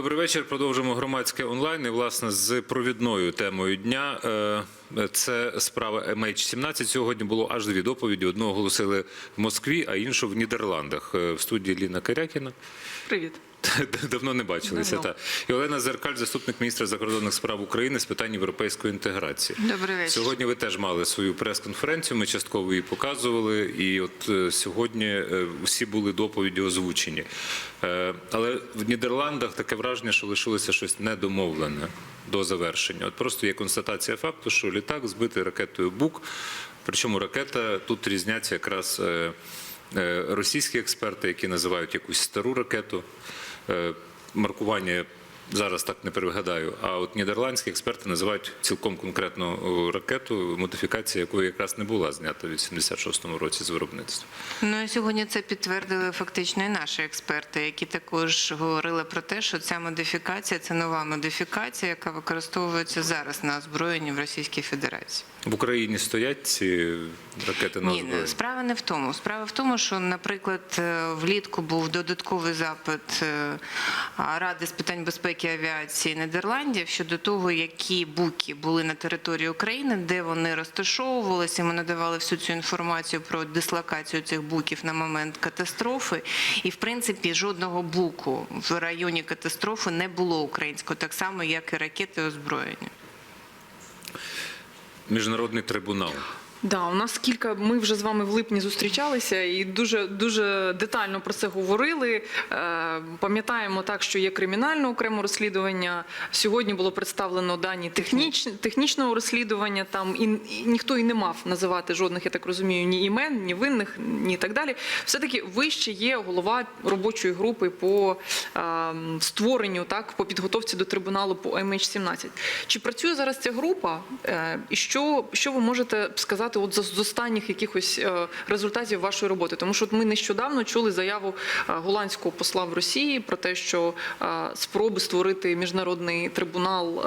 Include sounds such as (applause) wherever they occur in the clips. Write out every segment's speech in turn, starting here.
Добрий вечір. Продовжимо громадське онлайн. І, власне, з провідною темою дня. Е, Це справа MH17. Сьогодні було аж дві доповіді. Одну оголосили в Москві, а іншу в Нідерландах. Е, В студії Ліна Карякіна. Привіт. (laughs) Давно не бачилися. Давно. Та. І Олена Зеркаль, заступник міністра закордонних справ України з питань європейської інтеграції. Добрий вечір. Сьогодні ви теж мали свою прес-конференцію. Ми частково її показували. І от е, сьогодні е, всі були доповіді озвучені. Е, Але в Нідерландах таке враження, що лишилося щось недомовлене до завершення. От просто є констатація факту, що літак збитий ракетою Бук. Причому ракета тут різняться якраз е, е, російські експерти, які називають якусь стару ракету. Е, Маркування зараз так не пригадаю. А от нідерландські експерти називають цілком конкретну ракету, модифікація якої якраз не була знята в 86-му році з виробництва. Ну і сьогодні це підтвердили фактично і наші експерти, які також говорили про те, що ця модифікація це нова модифікація, яка використовується зараз на озброєнні в Російській Федерації. В Україні стоять ці ракети на Ні, озброєнні? справа не в тому. Справа в тому, що, наприклад, е, влітку був додатковий запит е, Ради з питань безпеки авіації Нідерландів щодо того, які буки були на території України, де вони розташовувалися. Ми надавали всю цю інформацію про дислокацію цих буків на момент катастрофи. І, в принципі, жодного буку в районі катастрофи не було українського, так само, як і ракети озброєння. Міжнародний трибунал. Да, у нас кілька. Ми вже з вами в липні зустрічалися і дуже дуже детально про це говорили. Е, Пам'ятаємо так, що є кримінальне окреме розслідування. Сьогодні було представлено дані техніч, технічного розслідування. Там і, і ніхто і не мав називати жодних, я так розумію, ні імен, ні винних, ні так далі. Все таки ви ще є голова робочої групи по е, створенню, так по підготовці до трибуналу по MH17. Чи працює зараз ця група? Е, І що, що ви можете сказати от з останніх якихось е, результатів вашої роботи? Тому що ми нещодавно чули заяву е, голландського посла в Росії про те, що е, спроби створити міжнародний трибунал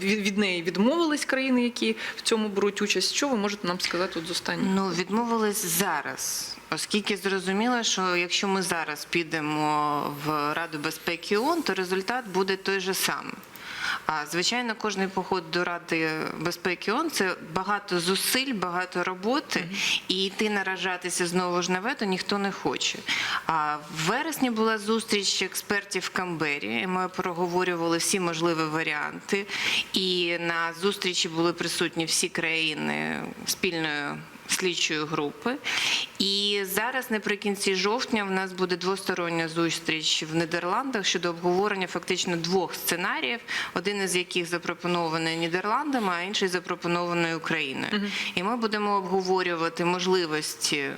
від неї відмовились країни, які в цьому беруть участь. Що ви можете нам сказати от з останніх? Ну, відмовились зараз, оскільки зрозуміло, що якщо ми зараз підемо в Раду безпеки ООН, то результат буде той же самий. А звичайно, кожний поход до Ради безпеки ООН – це багато зусиль, багато роботи, і йти наражатися знову ж на вето ніхто не хоче. А в вересні була зустріч експертів в Камбері. і Ми проговорювали всі можливі варіанти. І на зустрічі були присутні всі країни спільної слідчої групи. І зараз, наприкінці жовтня, в нас буде двостороння зустріч в Нідерландах щодо обговорення фактично двох сценаріїв, один із яких запропонований Нідерландами, а інший запропонований Україною. І ми будемо обговорювати можливості.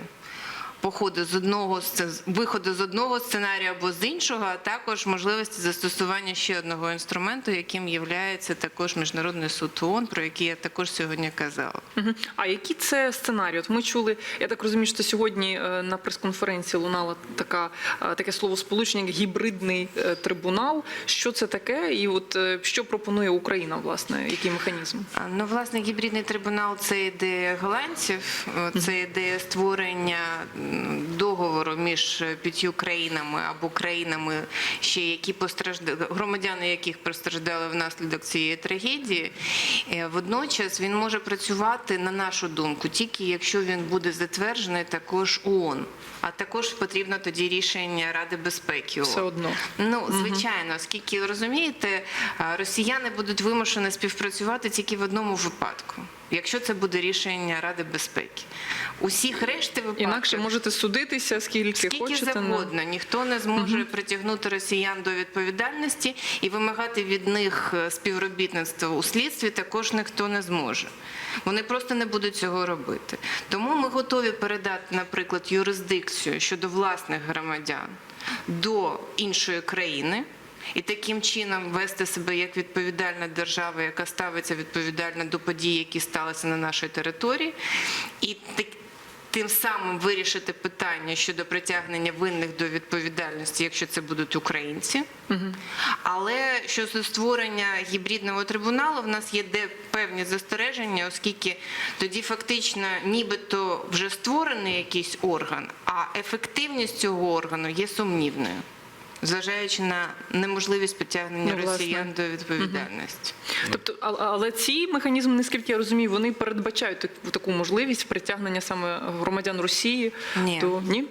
Походу з одного виходу з одного сценарію або з іншого, а також можливості застосування ще одного інструменту, яким є також міжнародний суд ООН, про який я також сьогодні казала. А які це сценарії? От ми чули, я так розумію, що сьогодні е, на прес-конференції лунало така, е, таке словосполучення як гібридний е, трибунал. Що це таке? І от що пропонує Україна, власне, який механізм? Ну, власне, гібридний трибунал це ідея голландців, це ідея створення договору між п'ятью країнами або країнами, ще які постраждали, громадяни яких постраждали внаслідок цієї трагедії. Е, Водночас він може працювати на нашу думку, тільки якщо він буде затверджений також ООН. А також потрібно тоді рішення Ради безпеки ООН. Все одно. Ну, звичайно, оскільки розумієте, росіяни будуть вимушені співпрацювати тільки в одному випадку, якщо це буде рішення Ради безпеки. Усіх решти випадків Інакше можете судитися скільки, скільки хочете. ну. завгодно, ніхто не зможе притягнути росіян до відповідальності і вимагати від них е, співробітництва у слідстві також ніхто не зможе. Вони просто не будуть цього робити. Тому ми готові передати, наприклад, юрисдикцію щодо власних громадян до іншої країни. І таким чином вести себе як відповідальна держава, яка ставиться відповідально до подій, які сталися на нашій території, і так- тим самим вирішити питання щодо притягнення винних до відповідальності, якщо це будуть українці. Але щодо створення гібридного трибуналу, в нас є де певні застереження, оскільки тоді фактично нібито вже створений якийсь орган, а ефективність цього органу є сумнівною. Зважаючи на неможливість притягнення Ну, росіян до відповідальності. Тобто, а- але ці механізми, наскільки я розумію, вони передбачають таку, таку можливість притягнення саме громадян Росії Ні. до ні?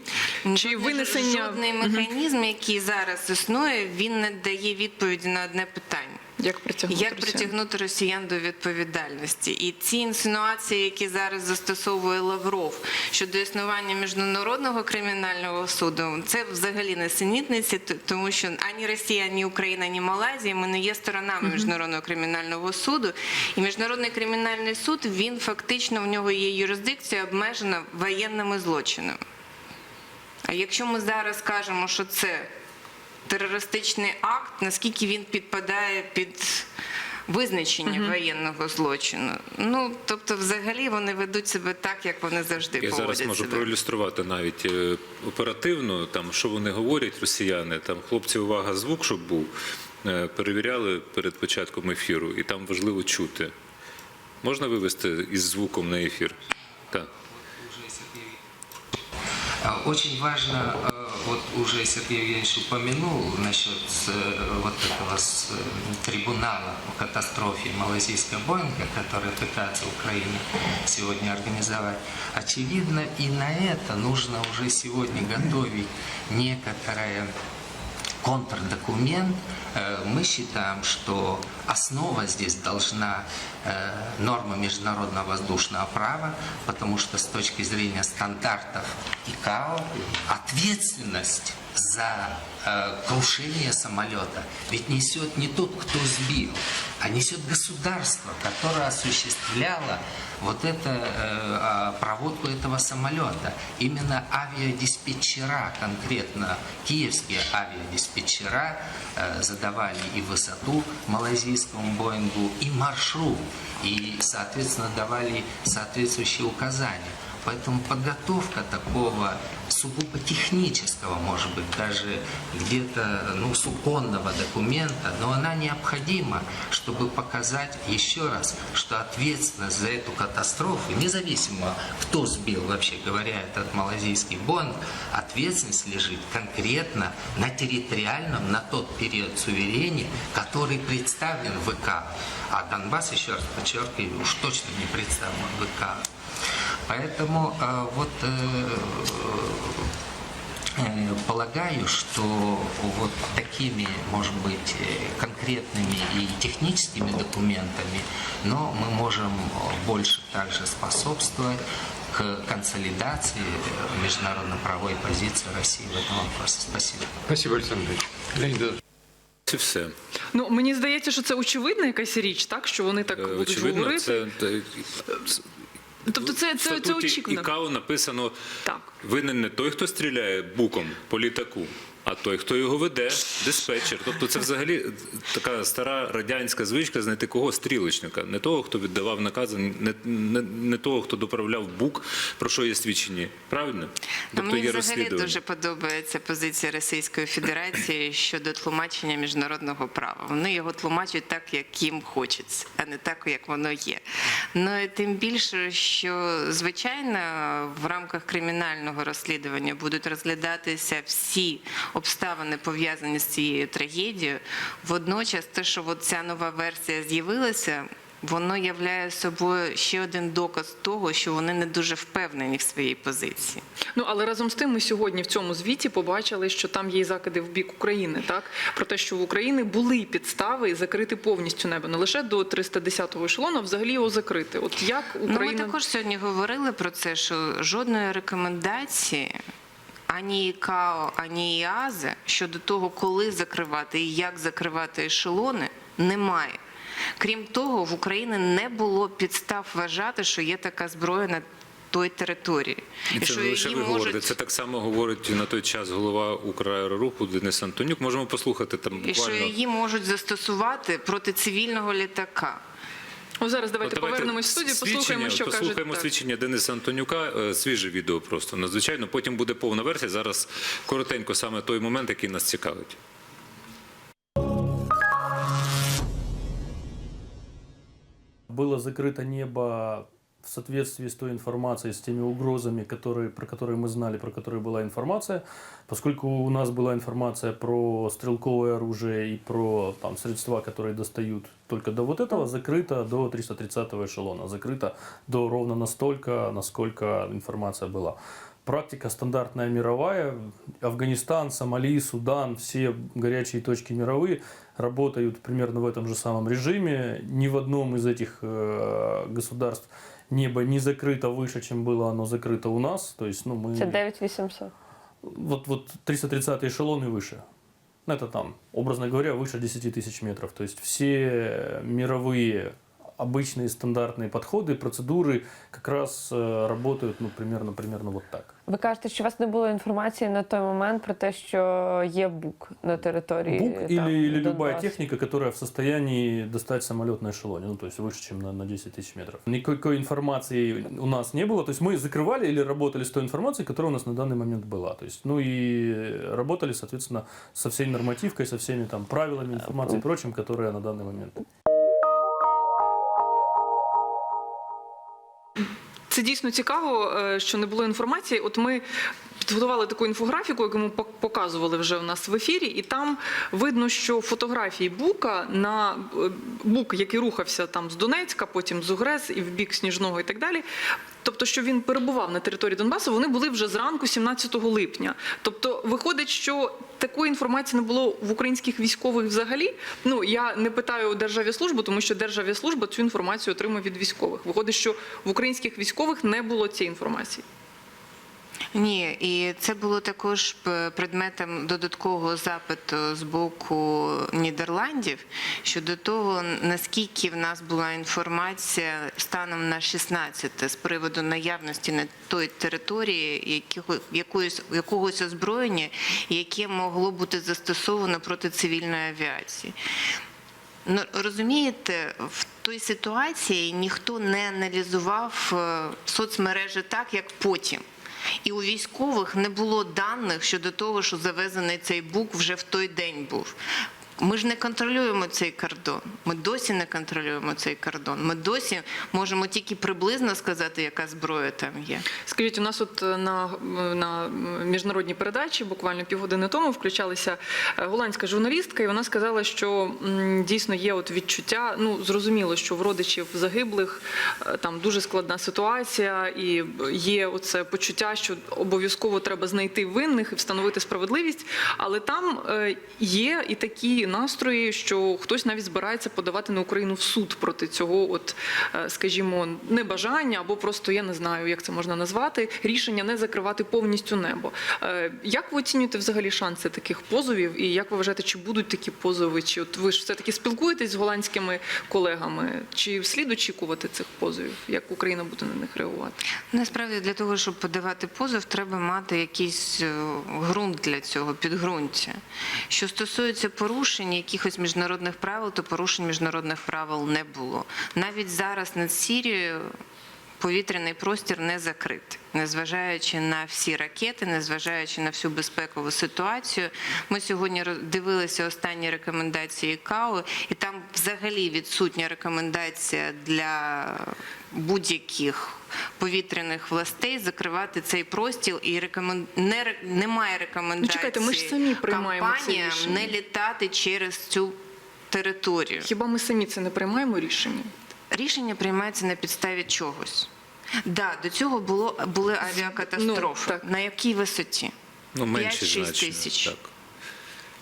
Чи Жодний- винесення жодний механізм, який зараз існує, він не дає відповіді на одне питання. Як притягнути Як росіян? притягнути росіян до відповідальності? І ці інсинуації, які зараз застосовує Лавров щодо існування міжнародного кримінального суду, це взагалі несенітниці, т- тому що ані Росія, ані Україна, ані Малайзія ми не є сторонами міжнародного кримінального суду. І міжнародний кримінальний суд він фактично в нього є юрисдикція обмежена воєнними злочинами. А якщо ми зараз кажемо, що це терористичний акт, наскільки він підпадає під визначення воєнного злочину? Ну тобто, взагалі вони ведуть себе так, як вони завжди Я поводять зараз можу себе. проілюструвати навіть е, оперативно, там що вони говорять, росіяни. Там хлопці, увага, звук, щоб був. е, Перевіряли перед початком ефіру, і там важливо чути. Можна вивести із звуком на ефір? Так. А, Очень важно, э, вот уже Сергей Евгеньевич упомянул насчет э, вот этого э, трибунала о катастрофе малазийского Боинга, который пытается Украина сегодня организовать. Очевидно, и на это нужно уже сегодня готовить некоторое контрдокумент, мы считаем, что основа здесь должна э, норма международного воздушного права, потому что с точки зрения стандартов ИКАО ответственность за э, крушение самолета ведь несет не тот, кто сбил, а несет государство, которое осуществляло вот это, э, а, проводку этого самолета. Именно авиадиспетчера, конкретно киевские авиадиспетчера, э, задавали и высоту малазийскому Боингу, и маршрут, и, соответственно, давали соответствующие указания. Поэтому подготовка такого сугубо технического, может быть, даже где-то ну, суконного документа, но она необходима, чтобы показать еще раз, что ответственность за эту катастрофу, независимо кто сбил, вообще говоря, этот малазийский Боинг, ответственность лежит конкретно на территориальном, на тот период суверении, который представлен в ИКАО. А Донбасс, еще раз подчеркиваю, уж точно не представлен в ИКАО. Поэтому э, вот э, э, полагаю, что вот такими, может быть, э, конкретными и техническими документами, но мы можем э, больше также способствовать к консолидации э, международно-правовой позиции России в этом вопросе. Спасибо. Спасибо, Александр Ильич. Леонид Ильич. Це все. Ну мені здається, що це очевидна якась річ, так що вони так Е, будуть Очевидно, говорити. це е, Тобто, це, в це, це очікувано. ІКАО написано Так. винен не той, хто стріляє буком по літаку, а той, хто його веде, диспетчер. Тобто це взагалі така стара радянська звичка знайти кого стрілочника, не того, хто віддавав накази, не, не, не того, хто доправляв бук, про що є свідчені. Правильно? Ну, Тобто мені є взагалі дуже подобається позиція Російської Федерації (coughs) щодо тлумачення міжнародного права. Вони його тлумачать так, як їм хочеться, а не так, як воно є. Ну і тим більше, що звичайно в рамках кримінального розслідування будуть розглядатися всі обставини пов'язані з цією трагедією. Водночас, те, що от ця нова версія з'явилася. Воно являє собою ще один доказ того, що вони не дуже впевнені в своїй позиції. Ну але разом з тим, ми сьогодні в цьому звіті побачили, що там є закиди в бік України, так про те, що в України були підстави закрити повністю небо не лише до 310-го ешелону, а взагалі його закрити. От як Ну, ми також сьогодні говорили про це, що жодної рекомендації ані ІКАО, ані ІАЗи щодо того, коли закривати і як закривати ешелони, немає. Крім того, в Україні не було підстав вважати, що є така зброя на той території. І це не лише ви говорите, це так само говорить на той час голова Украероруху Денис Антонюк. Можемо послухати там і що її можуть застосувати проти цивільного літака. О, зараз давайте, От давайте повернемось в студію, послухаємо, що послухаємо кажуть. так. свідчення Дениса Антонюка. е, Свіже відео просто надзвичайно. Потім буде повна версія. Зараз коротенько саме той момент, який нас цікавить. Было закрыто небо в соответствии с той информацией, с теми угрозами, которые, про которые мы знали, про которые была информация. Поскольку у нас была информация про стрелковое оружие и про там, средства, которые достают только до вот этого, закрыто до 330 эшелона. Закрыто до ровно настолько, насколько информация была. Практика стандартная мировая. Афганистан, Сомали, Судан, все горячие точки мировые работают примерно в этом же самом режиме. Ни в одном из этих э, государств небо не закрыто выше, чем было оно закрыто у нас. То есть, ну, мы... Це 9800. Вот, вот 330 эшелон и выше. Ну, Это там, образно говоря, выше 10 тысяч метров. То есть все мировые обычные стандартные подходы, процедуры как раз э, работают ну, примерно, примерно вот так. Ви кажете, що у вас не було інформації на той момент про те, що є бук на території Бук там, или, или любая Донбасу? техника, которая в состоянии достать самолет на эшелоне, ну то есть выше, чем на, на 10 тысяч метров. Никакой информации у нас не было, то есть мы закрывали или работали с той информацией, которая у нас на данный момент была. То есть, ну и работали, соответственно, со всей нормативкой, со всеми там правилами информации и прочим, которые на данный момент. Це дійсно цікаво, е, що не було інформації. От ми підготували таку інфографіку, яку ми показували вже у нас в ефірі, і там видно, що фотографії Бука на е, Бук, який рухався там з Донецька, потім з Угрес і в бік Сніжного і так далі. Тобто, що він перебував на території Донбасу, вони були вже зранку 17 липня. Тобто, виходить, що такої інформації не було в українських військових взагалі. Ну я не питаю Державі службу, тому що Державі служба цю інформацію отримує від військових. Виходить, що в українських військових не було цієї інформації. Ні, і це було також предметом додаткового запиту з боку Нідерландів щодо того, наскільки в нас була інформація станом на 16 з приводу наявності на той території якого- якоїсь, якогось озброєння, яке могло бути застосовано проти цивільної авіації. Ну, розумієте, в той ситуації ніхто не аналізував е, соцмережі так, як потім. І у військових не було даних щодо того, що завезений цей бук вже в той день був. Ми ж не контролюємо цей кордон. Ми досі не контролюємо цей кордон. Ми досі можемо тільки приблизно сказати, яка зброя там є. Скажіть, у нас от е, на, на міжнародній передачі буквально півгодини тому включалася е, голландська журналістка, і вона сказала, що дійсно є от відчуття. Ну зрозуміло, що в родичів загиблих е, там дуже складна ситуація, і є оце почуття, що обов'язково треба знайти винних і встановити справедливість. Але там є і такі настрої, що хтось навіть збирається подавати на Україну в суд проти цього, от е, скажімо, небажання або просто я не знаю, як це можна назвати, рішення не закривати повністю небо. Е, Як ви оцінюєте взагалі шанси таких позовів? І як ви вважаєте, чи будуть такі позови? Чи от ви ж все таки спілкуєтесь з голландськими колегами? Чи слід очікувати цих позовів? Як Україна буде на них реагувати? Насправді для того, щоб подавати позов, треба мати якийсь е, ґрунт для цього, підґрунтя. Що стосується порушень якихось міжнародних правил, то порушень міжнародних правил не було. Навіть зараз над Сірією повітряний простір не закритий. Незважаючи на всі ракети, незважаючи на всю безпекову ситуацію, ми сьогодні дивилися останні рекомендації КАО, і там взагалі відсутня рекомендація для будь-яких повітряних властей закривати цей простір і рекомен... не... немає рекомендації Ну, чекайте, ми ж самі приймаємо компаніям рішення. не літати через цю територію. Хіба ми самі це не приймаємо рішення? Рішення приймається на підставі чогось. Да, до цього було були авіакатастрофи. Ну, так. На якій висоті? Ну, менше 5-6 значно. тисяч. Так.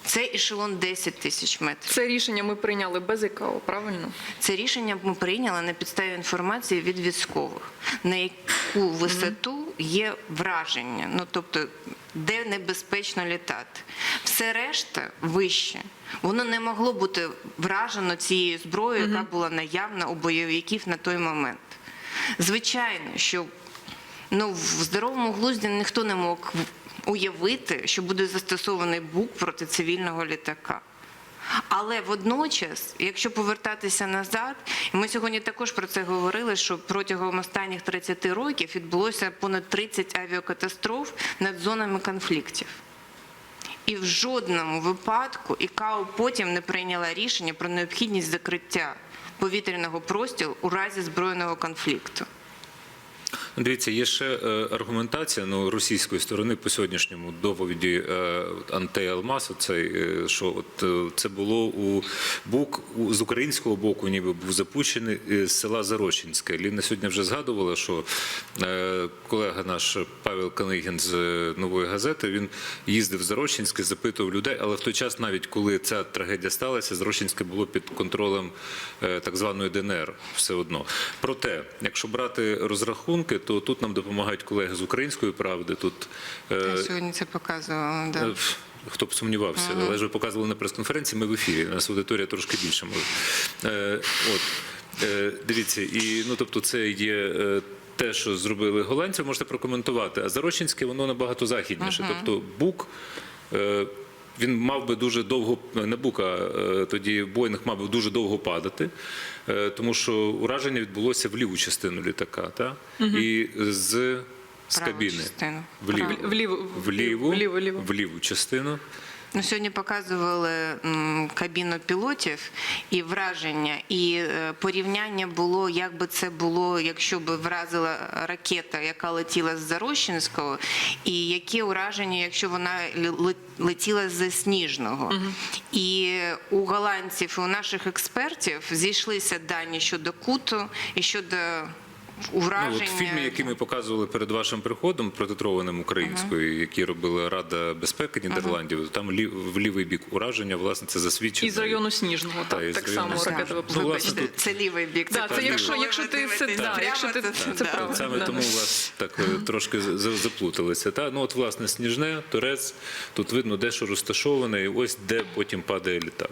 Це ешелон 10 тисяч метрів. Це рішення ми прийняли без ІКАО, правильно? Це рішення ми прийняли на підставі інформації від військових, на яку висоту є враження, ну тобто де небезпечно літати. Все решта вище. Воно не могло бути вражено цією зброєю, яка була наявна у бойовиків на той момент. Звичайно, що ну, в здоровому глузді ніхто не мог уявити, що буде застосований бук проти цивільного літака. Але водночас, якщо повертатися назад, і ми сьогодні також про це говорили, що протягом останніх 30 років відбулося понад 30 авіакатастроф над зонами конфліктів. І в жодному випадку ІКАО потім не прийняла рішення про необхідність закриття повітряного простору у разі збройного конфлікту. Дивіться, є ще е, аргументація ну, російської сторони по сьогоднішньому доповіді е, Антея Алмасу, цей, е, що от, це було у БУК з українського боку, ніби був запущений з села Зарощинське. Ліна сьогодні вже згадувала, що колега наш Павел Канигін з нової газети він їздив в Зарощинське, запитував людей, але в той час, навіть коли ця трагедія сталася, Зарощинське було під контролем так званої ДНР все одно. Проте, якщо брати розрахунки, то тут нам допомагають колеги з української правди. Тут е, Я сьогодні це показувала. е, Да. ф, Хто б сумнівався, але ж ви показували на прес-конференції, ми в ефірі. У нас аудиторія трошки більше може. Е, от, е, дивіться, і ну тобто це є. е, те, що зробили голландці, можете прокоментувати. А Зарощинське воно набагато західніше. Тобто Бук е, він мав би дуже довго не Бук, а е, тоді Боїнг мав би дуже довго падати, е, тому що ураження відбулося в ліву частину літака, та? і з, з кабіни частину. вліву, Вліво, вліво, вліву, вліво, вліво. в ліву частину. Ну, сьогодні показували кабіну пілотів і враження, і е, порівняння було, як би це було, якщо б вразила ракета, яка летіла з Зарощинського, і які ураження, якщо вона ле- ле- летіла з Сніжного. І у голландців, і у наших експертів зійшлися дані щодо куту і щодо Ну, ураження. от фільми, які ми показували перед вашим приходом, протитрованим українською, які робила Рада безпеки Нідерландів, там лі- в лівий бік ураження, власне, це засвідчено. Із району Сніжного, Та, так, так району само ракета Ну, власне, тут- Це лівий бік. Да, це якщо- якщо ти це- да, прямо, якщо ти- це да. правда. Саме Да. тому у вас так е, трошки за- за- заплуталися. Та? Ну, от, власне, Сніжне, Торець, тут видно, де що розташоване, і ось де потім падає літак.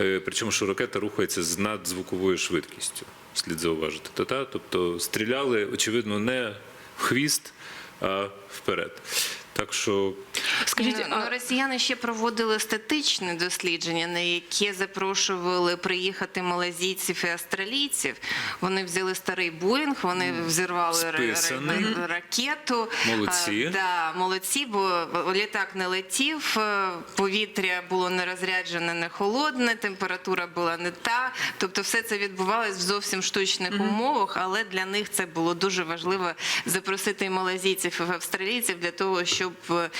Е, Причому, що ракета рухається з надзвуковою швидкістю, слід зауважити. Та, та? Тобто стріляли, очевидно, не в хвіст, а вперед. Так що Скажіть, ну, а- ну, росіяни ще проводили статичне дослідження, на яке запрошували приїхати малазійців і австралійців. Вони взяли старий Боїнг, вони взірвали Списаний. ракету. Молодці. А, да, молодці, бо літак не летів, е, повітря було не розряджене, не холодне, температура була не та. Тобто, все це відбувалось в зовсім штучних умовах, але для них це було дуже важливо запросити і малазійців і австралійців для того, щоб е,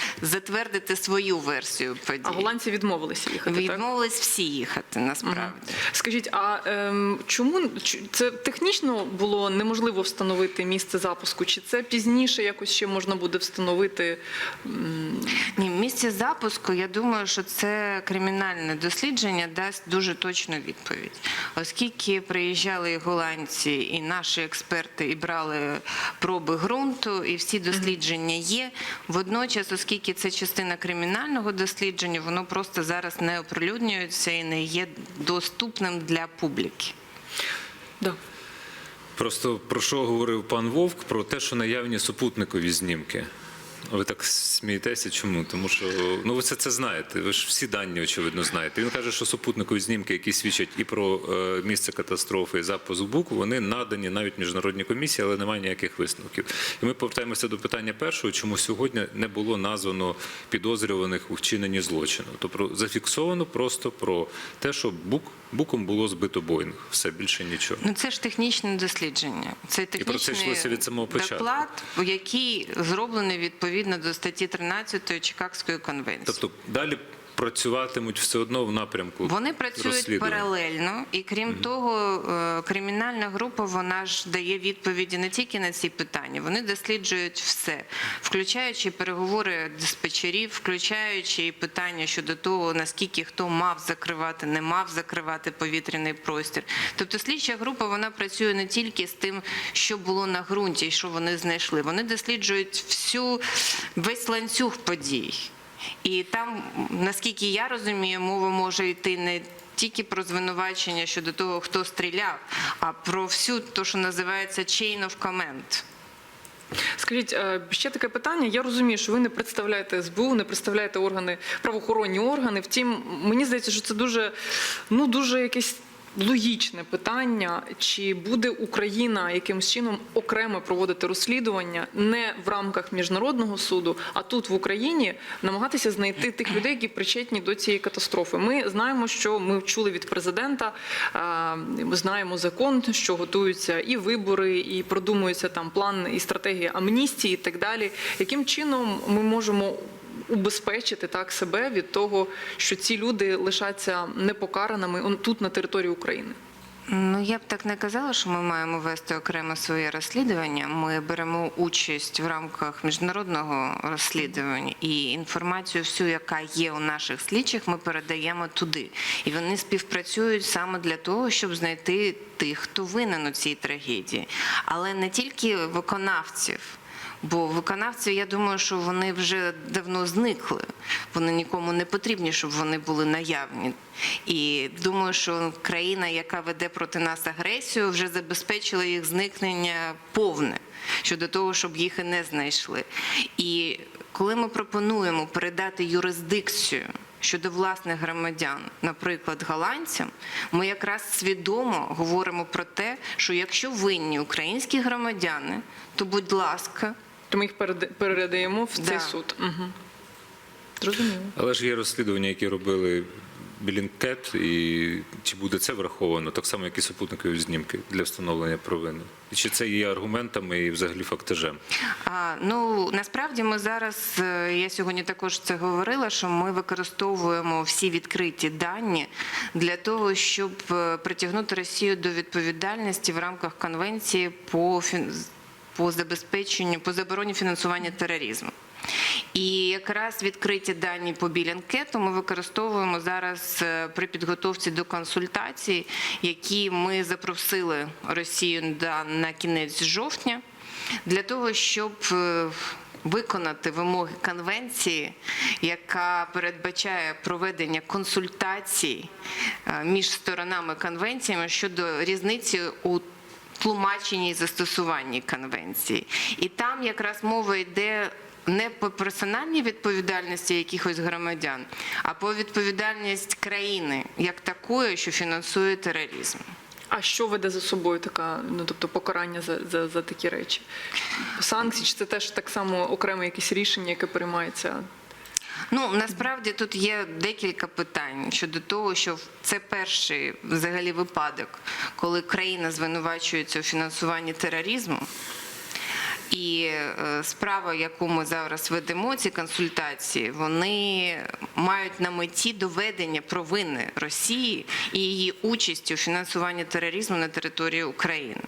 затвердити свою версію подій. А голландці відмовилися їхати, так? Всі їхати насправді. Скажіть, а ем, чому це технічно було неможливо встановити місце запуску? Чи це пізніше якось ще можна буде встановити? Ні, в місці запуску я думаю, що це кримінальне дослідження дасть дуже точну відповідь, оскільки приїжджали і голландці, і наші експерти, і брали проби ґрунту, і всі дослідження є. Водночас, оскільки це частина кримінального дослідження, воно просто зараз не оприлюднюється і не є доступним для публіки. Да. Просто про що говорив пан Вовк? Про те, що наявні супутникові знімки. Ви так смієтеся, чому? Тому що ну ви це, це знаєте. Ви ж всі дані очевидно знаєте. Він каже, що супутникові знімки, які свідчать і про е, місце катастрофи, і запуск буку, вони надані навіть міжнародній комісії, але немає ніяких висновків. І ми повертаємося до питання першого, чому сьогодні не було названо підозрюваних у вчиненні злочину. Тобто зафіксовано просто про те, що бук буком було збито Боїнг. Все більше нічого. Ну це ж технічне дослідження. Це про це йшлося від самого початку. доклад, який зроблений відповідно до статті 13 Чикагської конвенції. Тобто далі працюватимуть все одно в напрямку. Вони працюють паралельно, і крім того, е, кримінальна група вона ж дає відповіді не тільки на ці питання, вони досліджують все, включаючи переговори диспетчерів, включаючи і питання щодо того, наскільки хто мав закривати, не мав закривати повітряний простір. Тобто слідча група вона працює не тільки з тим, що було на ґрунті і що вони знайшли. Вони досліджують всю весь ланцюг подій. І там, наскільки я розумію, мова може йти не тільки про звинувачення щодо того, хто стріляв, а про всю те, що називається chain of command. Скажіть, е, ще таке питання. Я розумію, що ви не представляєте СБУ, не представляєте органи, правоохоронні органи. Втім, мені здається, що це дуже, ну дуже якесь логічне питання: чи буде Україна якимось чином окремо проводити розслідування не в рамках міжнародного суду, а тут в Україні намагатися знайти тих людей, які причетні до цієї катастрофи? Ми знаємо, що ми чули від президента, ми знаємо закон, що готуються і вибори, і продумується там план і стратегія амністії, і так далі. Яким чином ми можемо убезпечити так себе від того, що ці люди лишаться непокараними тут на території України? Ну я б так не казала, що ми маємо вести окремо своє розслідування. Ми беремо участь в рамках міжнародного розслідування і інформацію, всю, яка є у наших слідчих, ми передаємо туди. І вони співпрацюють саме для того, щоб знайти тих, хто винен у цій трагедії, але не тільки виконавців. Бо виконавці, я думаю, що вони вже давно зникли. Вони нікому не потрібні, щоб вони були наявні. І думаю, що країна, яка веде проти нас агресію, вже забезпечила їх зникнення повне щодо того, щоб їх і не знайшли. І коли ми пропонуємо передати юрисдикцію щодо власних громадян, наприклад, голландцям, ми якраз свідомо говоримо про те, що якщо винні українські громадяни, то будь ласка. То ми їх переда- передаємо в цей Да. суд. Угу. Зрозуміло. Але ж є розслідування, які робили Білінкет, і чи буде це враховано, так само, як і супутникові знімки для встановлення провини? І чи це є аргументами і взагалі фактажем? А, ну насправді ми зараз, е, я сьогодні також це говорила, що ми використовуємо всі відкриті дані для того, щоб е, притягнути Росію до відповідальності в рамках конвенції по фін- по забезпеченню по забороні фінансування тероризму. І якраз відкриті дані по білянкету ми використовуємо зараз е, при підготовці до консультацій, які ми запросили Росію на- кінець жовтня, для того, щоб е, виконати вимоги конвенції, яка передбачає проведення консультацій е, між сторонами конвенціями щодо різниці у тлумаченні і застосуванні конвенції. І там якраз мова йде не по персональній відповідальності якихось громадян, а по відповідальність країни як такої, що фінансує тероризм. А що веде за собою така, ну тобто покарання за, за, за такі речі? Санкції, чи це теж так само окреме якесь рішення, яке приймається? Ну насправді тут є декілька питань щодо того, що це перший взагалі випадок, коли країна звинувачується у фінансуванні тероризму. І е, справа, яку ми зараз ведемо, ці консультації, вони мають на меті доведення провини Росії і її участі у фінансуванні тероризму на території України.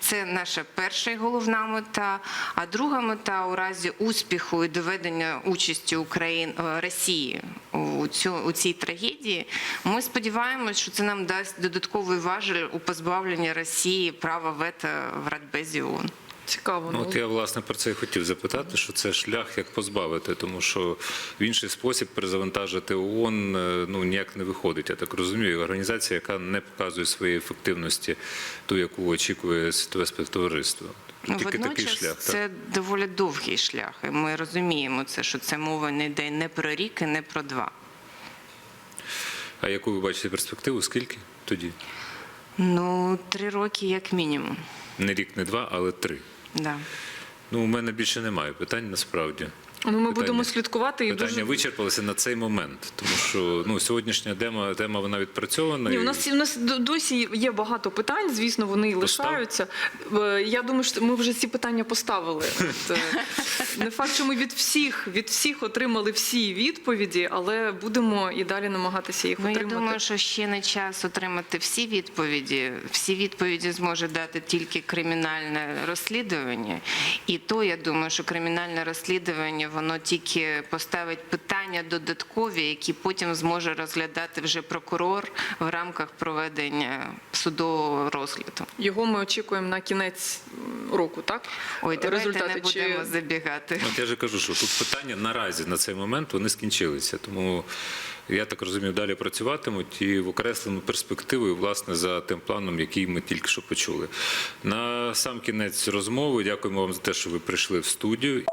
Це наша перша і головна мета. А друга мета у разі успіху і доведення участі України Росії у цю у цій трагедії. Ми сподіваємось, що це нам дасть додатковий важель у позбавленні Росії права вето в Радбезі ООН. Цікаво. Ну, от я власне про це і хотів запитати, що це шлях як позбавити, тому що в інший спосіб перезавантажити ООН е, ну ніяк не виходить. Я так розумію. Організація, яка не показує своєї ефективності, ту, яку очікує світове співтовариство. Ну, Тільки такий шлях. Так? це доволі довгий шлях, і ми розуміємо це, що це мова не йде не про рік і не про два. А яку ви бачите перспективу? Скільки тоді? Ну, три роки як мінімум. Не рік, не два, але три. Да. Ну, у мене більше немає питань насправді. Ну, ми Питання- будемо слідкувати і Питання дуже вичерпалися на цей момент, тому що ну сьогоднішня тема тема вона відпрацьована. Ні, у нас у нас досі є багато питань. Звісно, вони і Постав. лишаються. Е, Я думаю, що ми вже ці питання поставили. От, е, не факт, що ми від всіх від всіх отримали всі відповіді, але будемо і далі намагатися їх Ну, я думаю, що ще не час отримати всі відповіді. Всі відповіді зможе дати тільки кримінальне розслідування. І то я думаю, що кримінальне розслідування воно тільки поставить питання додаткові, які потім зможе розглядати вже прокурор в рамках проведення судового розгляду. Його ми очікуємо на кінець року, так? Ой, давайте Результати не чи- будемо забігати. От я же кажу, що тут питання наразі на цей момент вони скінчилися. Тому я так розумію, далі працюватимуть і в окреслену перспективу, і, власне, за тим планом, який ми тільки що почули. На сам кінець розмови. Дякуємо вам за те, що ви прийшли в студію.